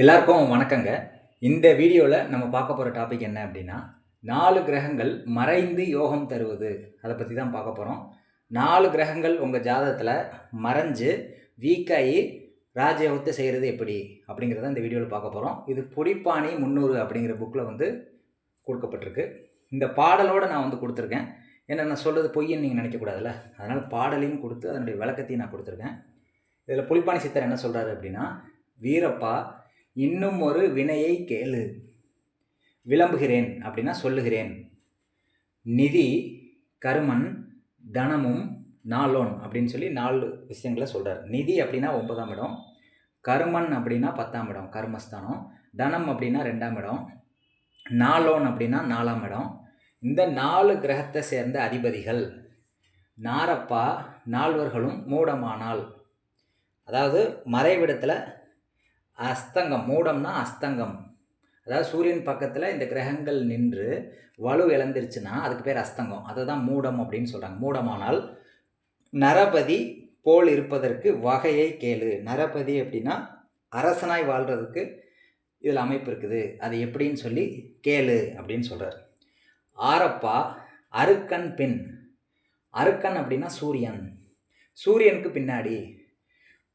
எல்லாருக்கும் வணக்கங்க. இந்த வீடியோவில் நம்ம பார்க்க போகிற டாபிக் என்ன அப்படின்னா நாலு கிரகங்கள் மறைந்து யோகம் தருவது. அதை பற்றி தான் பார்க்க போகிறோம் நாலு கிரகங்கள் உங்கள் ஜாதகத்தில் மறைஞ்சு வீக்காகி ராஜயோகத்தை செய்கிறது எப்படி அப்படிங்கிறத இந்த வீடியோவில் பார்க்க போகிறோம் இது பொடிப்பாணி முந்நூறு அப்படிங்கிற புக்கில் வந்து கொடுக்கப்பட்டிருக்கு. இந்த பாடலோடு நான் வந்து கொடுத்துருக்கேன். ஏன்னா நான் சொல்கிறது பொய்ன்னு நீங்கள் நினைக்கக்கூடாதுல்ல அதனால் பாடலையும் கொடுத்து அதனுடைய விளக்கத்தையும் நான் கொடுத்துருக்கேன். இதில் புலிப்பாணி சித்தர் என்ன சொல்கிறாரு அப்படின்னா வீரப்பா இன்னும் ஒரு வினையை கேளு. விளம்புகிறேன் அப்படின்னா சொல்லுகிறேன். நிதி கருமன் தனமும் நாளோன் அப்படின்னு சொல்லி நாலு விஷயங்களை சொல்கிறார் நிதி அப்படின்னா ஒன்பதாம் இடம் கருமன் அப்படின்னா பத்தாம் இடம் கர்மஸ்தானம் தனம் அப்படின்னா ரெண்டாம் இடம் நாளோன் அப்படின்னா நாலாம் இடம். இந்த நாலு கிரகத்தை சேர்ந்த அதிபதிகள் நாரப்பா நால்வர்களும் மூடமானால் அதாவது மறைவிடத்தில் அஸ்தங்கம் மூடம்னா அஸ்தங்கம். அதாவது சூரியன் பக்கத்தில் இந்த கிரகங்கள் நின்று வலு இழந்துருச்சுன்னா அதுக்கு பேர் அஸ்தங்கம். அதை தான் மூடம் அப்படின்னு சொல்கிறாங்க மூடமானால் நரபதி போல் இருப்பதற்கு வகையை கேளு. நரபதி அப்படின்னா அரசனாய் வாழ்கிறதுக்கு இதில் அமைப்பு இருக்குது. அது எப்படின்னு சொல்லி கேளு அப்படின்னு சொல்கிறார் ஆரப்பா அருக்கன் பெண் அருக்கன் அப்படின்னா சூரியன். சூரியனுக்கு பின்னாடி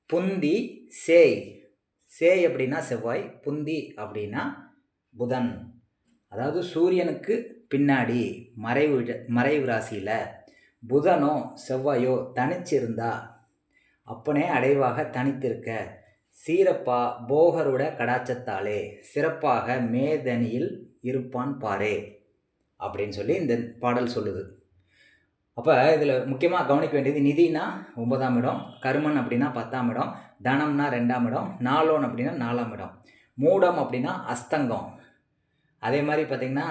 புந்தி சேய். சேய் அப்படின்னா செவ்வாய் புந்தி அப்படின்னா புதன். அதாவது சூரியனுக்கு பின்னாடி மறைவு மறைவு ராசியில் புதனோ செவ்வாயோ தனிச்சிருந்தா அப்பனே அடைவாக தனித்திருக்க. சீரப்பா போகருட கடாச்சத்தாலே சிறப்பாக மேதனியில் இருப்பான் பாரே அப்படின்னு சொல்லி இந்த பாடல் சொல்லுது. அப்போ இதில் முக்கியமாக கவனிக்க வேண்டியது நிதினா ஒன்பதாம் இடம் கருமன் அப்படின்னா பத்தாம் இடம் தனம்னா ரெண்டாம் இடம் நாலோன் அப்படின்னா நாலாம் இடம். மூடம் அப்படின்னா அஸ்தங்கம். அதே மாதிரி பார்த்திங்கன்னா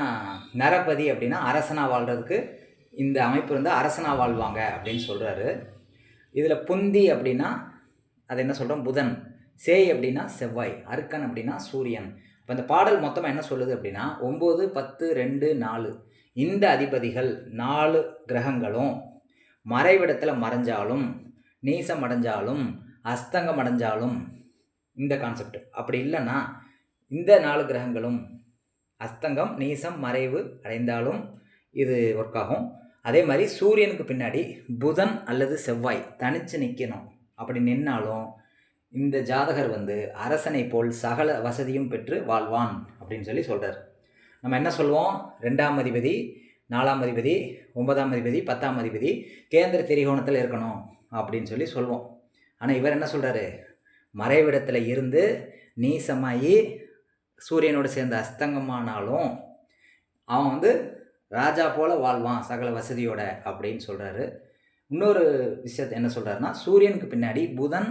நரபதி அப்படின்னா அரசனாக வாழ்கிறதுக்கு இந்த அமைப்பு இருந்தால் அரசனாக வாழ்வாங்க அப்படின்னு சொல்கிறாரு இதில் புந்தி அப்படின்னா அது என்ன சொல்கிறோம் புதன். சேய் அப்படின்னா செவ்வாய் அருக்கன் அப்படின்னா சூரியன். இப்போ இந்த பாடல் மொத்தமாக என்ன சொல்லுது அப்படின்னா ஒம்பது பத்து ரெண்டு நாலு. இந்த அதிபதிகள் நாலு கிரகங்களும் மறைவிடத்தில் மறைஞ்சாலும் நீசம் அடைஞ்சாலும் அஸ்தங்கம் அடைஞ்சாலும் இந்த கான்செப்ட் அப்படி இல்லைன்னா இந்த நாலு கிரகங்களும் அஸ்தங்கம் நீசம் மறைவு அடைந்தாலும் இது ஒர்க் ஆகும். அதே மாதிரி சூரியனுக்கு பின்னாடி புதன் அல்லது செவ்வாய் தனித்து நிற்கணும் அப்படி நின்னாலும் இந்த ஜாதகர் வந்து அரசனை போல் சகல வசதியும் பெற்று வாழ்வான் அப்படின்னு சொல்லி சொல்கிறார் நம்ம என்ன சொல்லுவோம்? ரெண்டாம் அதிபதி நாலாம் அதிபதி ஒன்பதாம் அதிபதி பத்தாம் அதிபதி கேந்திர திரிகோணத்தில் இருக்கணும் அப்படின்னு சொல்லி சொல்வோம். ஆனால் இவர் என்ன சொல்கிறாரு மறைவிடத்தில் இருந்து நீசமாகி சூரியனோடு சேர்ந்த அஸ்தங்கமானாலும் அவன் வந்து ராஜா போல் வாழ்வான் சகல வசதியோட அப்படின்னு சொல்கிறாரு இன்னொரு விஷயத்தை என்ன சொல்கிறாருன்னா சூரியனுக்கு பின்னாடி புதன்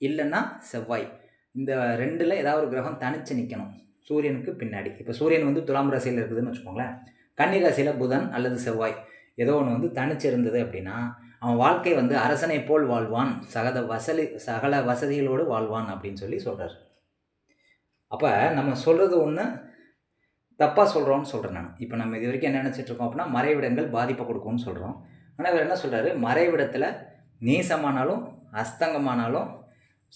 இல்லைன்னா செவ்வாய். இந்த ரெண்டில் ஏதாவது ஒரு கிரகம் தனித்து நிற்கணும் சூரியனுக்கு பின்னாடி. இப்போ சூரியன் வந்து துலாம் ராசியில் இருக்குதுன்னு வச்சுக்கோங்களேன். கன்னி ராசியில் புதன் அல்லது செவ்வாய். ஏதோ ஒன்று வந்து தனிச்சு இருந்தது அப்படின்னா அவன் வாழ்க்கை வந்து அரசனை போல் வாழ்வான். சகத வசதி சகல வசதிகளோடு வாழ்வான் அப்படின்னு சொல்லி சொல்கிறார் அப்போ நம்ம சொல்கிறது ஒன்று தப்பாக சொல்கிறோன்னு சொல்கிறேன் நான். இப்போ நம்ம இது வரைக்கும் என்ன நினச்சிட்ருக்கோம் அப்படின்னா மறைவிடங்கள் பாதிப்பை கொடுக்கும்னு சொல்கிறோம் ஆனால் இவர் என்ன சொல்கிறாரு மறைவிடத்தில் நீசமானாலும் அஸ்தங்கமானாலும்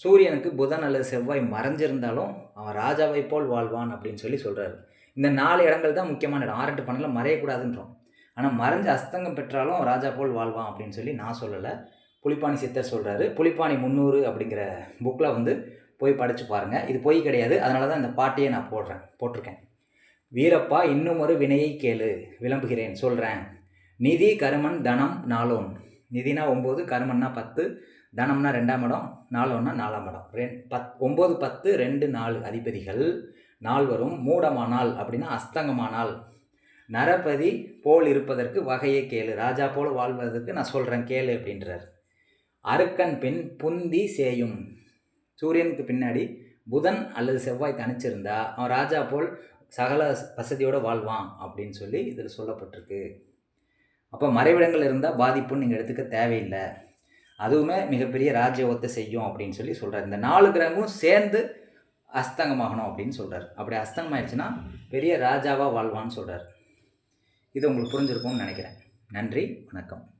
சூரியனுக்கு புதன் அல்லது செவ்வாய் மறைஞ்சிருந்தாலும் அவன் ராஜாவை போல் வாழ்வான் அப்படின்னு சொல்லி சொல்கிறாரு இந்த நாலு இடங்கள் தான் முக்கியமான இடம். ஆரட்டு எட்டு மறையக்கூடாதுன்றோம். ஆனால் மறைஞ்ச அஸ்தங்கம் பெற்றாலும் ராஜா போல் வாழ்வான் அப்படின்னு சொல்லி நான் சொல்லலை. புலிப்பாணி சித்தர் சொல்கிறாரு புலிப்பாணி முந்நூறு அப்படிங்கிற புக்கில் வந்து போய் படித்து பாருங்கள் இது பொய் கிடையாது. அதனால தான் இந்த பாட்டையே நான் போடுறேன். போட்டிருக்கேன். வீரப்பா இன்னும் ஒரு வினையை கேளு. விளம்புகிறேன். சொல்கிறேன் நிதி கருமன் தனம் நாளோன். நிதினா ஒம்பது கருமன்னா பத்து. தனம்னா ரெண்டாம் இடம் நாலோன்னா நாலாம் இடம். ரெ பத் ஒம்பது பத்து ரெண்டு நாலு அதிபதிகள். நால்வரும் மூடமானால் அப்படின்னா அஸ்தங்கமானால். நரபதி போல் இருப்பதற்கு வகையை கேளு. ராஜா போல் வாழ்வதற்கு நான் சொல்கிறேன் கேளு அப்படின்றார். அருக்கன் பின் புந்தி சேயும். சூரியனுக்கு பின்னாடி புதன் அல்லது செவ்வாய் தனிச்சிருந்தா அவன் ராஜா போல் சகல வசதியோடு வாழ்வான் அப்படின்னு சொல்லி இதில் சொல்லப்பட்டிருக்கு. அப்போ மறைவிடங்கள் இருந்தால் பாதிப்புன்னு நீங்கள் எடுத்துக்க தேவையில்லை. அதுவுமே மிகப்பெரிய ராஜயோகத்தை செய்யும் அப்படின்னு சொல்லி சொல்கிறார் இந்த நாலு கிரகமும் சேர்ந்து அஸ்தங்கமாகணும் அப்படின்னு சொல்கிறார் அப்படி அஸ்தங்கமாயிடுச்சுன்னா பெரிய ராஜாவாக வாழ்வான்னு சொல்கிறார் இது உங்களுக்கு புரிஞ்சிருக்கும்னு நினைக்கிறேன். நன்றி வணக்கம்.